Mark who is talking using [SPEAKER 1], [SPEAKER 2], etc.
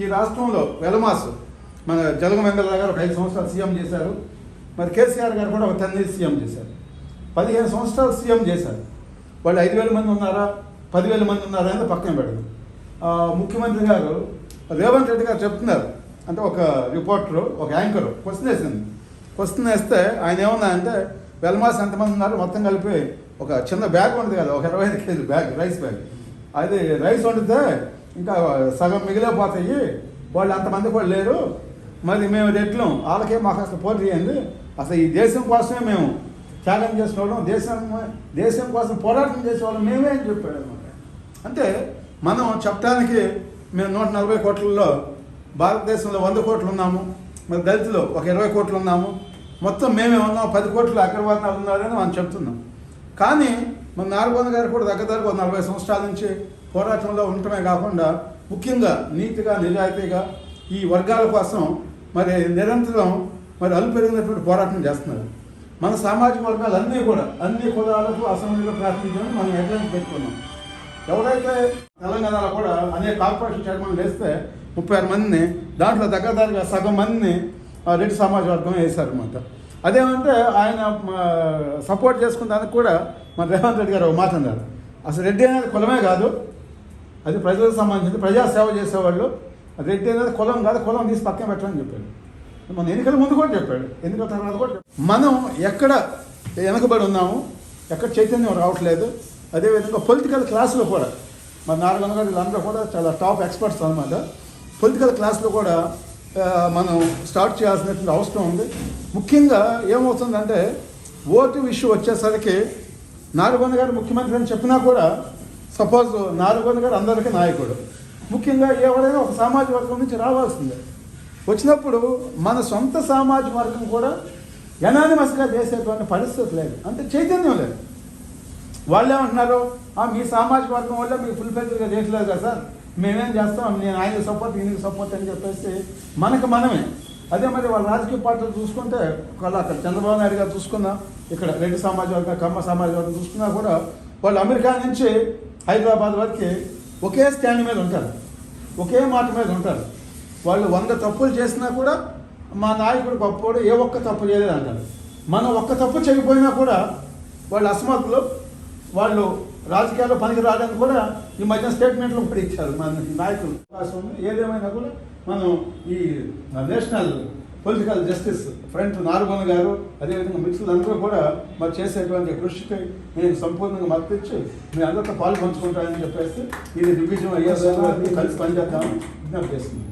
[SPEAKER 1] ఈ రాష్ట్రంలో వెలమాసు మన జలగ వెంగళరావు గారు ఒక ఐదు సంవత్సరాలు సీఎం చేశారు. మరి కేసీఆర్ గారు కూడా ఒక టెన్ సీఎం చేశారు. పదిహేను సంవత్సరాలు సీఎం చేశారు. వాళ్ళు ఐదు వేల మంది ఉన్నారా? పదివేల మంది ఉన్నారా అనేది పక్కన పెడదు. ముఖ్యమంత్రి గారు రేవంత్ రెడ్డి గారు చెప్తున్నారు. అంటే ఒక రిపోర్టరు ఒక యాంకరు క్వశ్చన్ వేసింది. క్వశ్చన్ వేస్తే ఆయన ఏమన్నా అంటే వెల్మాస్ ఎంతమంది ఉన్నారు? మొత్తం కలిపి ఒక చిన్న బ్యాగ్ ఉంటుంది కదా ఒక ఇరవై ఐదు కేజీ బ్యాగ్ రైస్ బ్యాగ్. అది రైస్ వండితే ఇంకా సగం మిగిలిపోతాయి వాళ్ళు అంతమంది కూడా లేరు. మరి మేము రెట్లు వాళ్ళకే మాకు అసలు పోటీ చేయండి. అసలు ఈ దేశం కోసమే మేము త్యాగం చేసుకోవడం దేశం దేశం కోసం పోరాటం చేసేవాళ్ళం మేమే అని చెప్పాడు అనమాట అంటే మనం చెప్పడానికి మేము నూట నలభై కోట్లలో భారతదేశంలో వంద కోట్లు ఉన్నాము. మరి దళితులు ఒక ఇరవై కోట్లు ఉన్నాము. మొత్తం మేమే ఉన్నాం. పది కోట్లు అగ్రవర్ణాలు ఉన్నారని మనం చెప్తున్నాం. కానీ మన నారగోన గారు కూడా దగ్గర ఒక నలభై సంవత్సరాల నుంచి పోరాటంలో ఉండటమే కాకుండా ముఖ్యంగా నీతిగా నిజాయితీగా ఈ వర్గాల కోసం మరి నిరంతరం మరి అల్లు పెరిగినటువంటి పోరాటం చేస్తున్నారు. మన సామాజిక వర్గాలు అన్నీ కూడా అన్ని కులాలకు అసెంబ్లీలో ప్రాతినిధ్యం మనం ఎట్లా పెట్టుకున్నాం. ఎవరైతే తెలంగాణలో కూడా అనేక కార్పొరేషన్ చైర్మన్ వేస్తే ముప్పై ఆరు మందిని దాంట్లో దగ్గర దగ్గర సగం మందిని ఆ, రెడ్డి సమాజ వర్గం వేశారు అనమాట అదేమంటే ఆయన సపోర్ట్ చేసుకున్న దానికి కూడా మన రేవంత్ రెడ్డి గారు ఒక మాట అన్నారు. అసలు రెడ్డి అనేది కులమే కాదు. అది ప్రజలకు సంబంధించి ప్రజా సేవ చేసేవాళ్ళు. రెడ్డి అనేది కులం కాదు కులం తీసి పక్కన పెట్టాలని చెప్పాడు. మన ఎన్నికల ముందు కూడా చెప్పాడు. ఎన్నికల తర్వాత కూడా మనం ఎక్కడ వెనకబడి ఉన్నాము ఎక్కడ చైతన్యం రావట్లేదు అదేవిధంగా పొలిటికల్ క్లాసులో కూడా మన నారాయణ గారు వీళ్ళందరూ కూడా చాలా టాప్ ఎక్స్పర్ట్స్ అనమాట పొలిటికల్ క్లాస్లో కూడా మనం స్టార్ట్ చేయాల్సినటువంటి అవసరం ఉంది. ముఖ్యంగా ఏమవుతుందంటే ఓటు విషయం వచ్చేసరికి నాలుగొంద గారు ముఖ్యమంత్రి అని చెప్పినా కూడా సపోజ్ నాలుగొంద గారు అందరికీ నాయకుడు. ముఖ్యంగా ఎవరైనా ఒక సామాజిక వర్గం నుంచి రావాల్సిందే. వచ్చినప్పుడు మన సొంత సామాజిక వర్గం కూడా ఎనానిమస్గా చేసేటువంటి పరిస్థితి లేదు. అంటే చైతన్యం లేదు. వాళ్ళు ఏమంటున్నారు? మీ సామాజిక వర్గం వల్ల మీకు ఫుల్ఫిల్గా చేయట్లేదు కదా సార్. మేమేం చేస్తాం? నేను ఆయన సపోర్ట్ ఈయనకి సపోర్ట్ అని చెప్పేసి మనకు మనమే. అదే మరి వాళ్ళ రాజకీయ పార్టీలు చూసుకుంటే ఒకవేళ అక్కడ చంద్రబాబు నాయుడు గారు చూసుకున్నా ఇక్కడ రెడ్డి సమాజ వర్గం కమ్మ సమాజం వర్గం చూసుకున్నా కూడా వాళ్ళు అమెరికా నుంచి హైదరాబాద్ వరకు ఒకే స్టాండ్ మీద ఉంటారు. ఒకే మాట మీద ఉంటారు. వాళ్ళు వంద తప్పులు చేసినా కూడా మా నాయకుడు గొప్పోడు ఏ ఒక్క తప్పు చేయలేదు అంటారు మనం ఒక్క తప్పు చేయకపోయినా కూడా వాళ్ళు అసమర్థులు వాళ్ళు రాజకీయాల్లో పనికి రావడానికి కూడా ఈ మధ్య స్టేట్మెంట్లు కూడా ఇచ్చారు మన నాయకులు. అవకాశం ఏదేమైనా కూడా మనం ఈ నేషనల్ పొలిటికల్ జస్టిస్ ఫ్రంట్ నారుగొన గారు అదేవిధంగా మిత్రులందరూ కూడా మరి చేసేటువంటి కృషికి నేను సంపూర్ణంగా మద్దతు ఇచ్చి మీ అందరితో పాలు పంచుకుంటానని చెప్పేసి ఇది డివిజన్ అయ్యేది కలిసి పనిచేద్దామని విజ్ఞప్తి చేస్తున్నాను.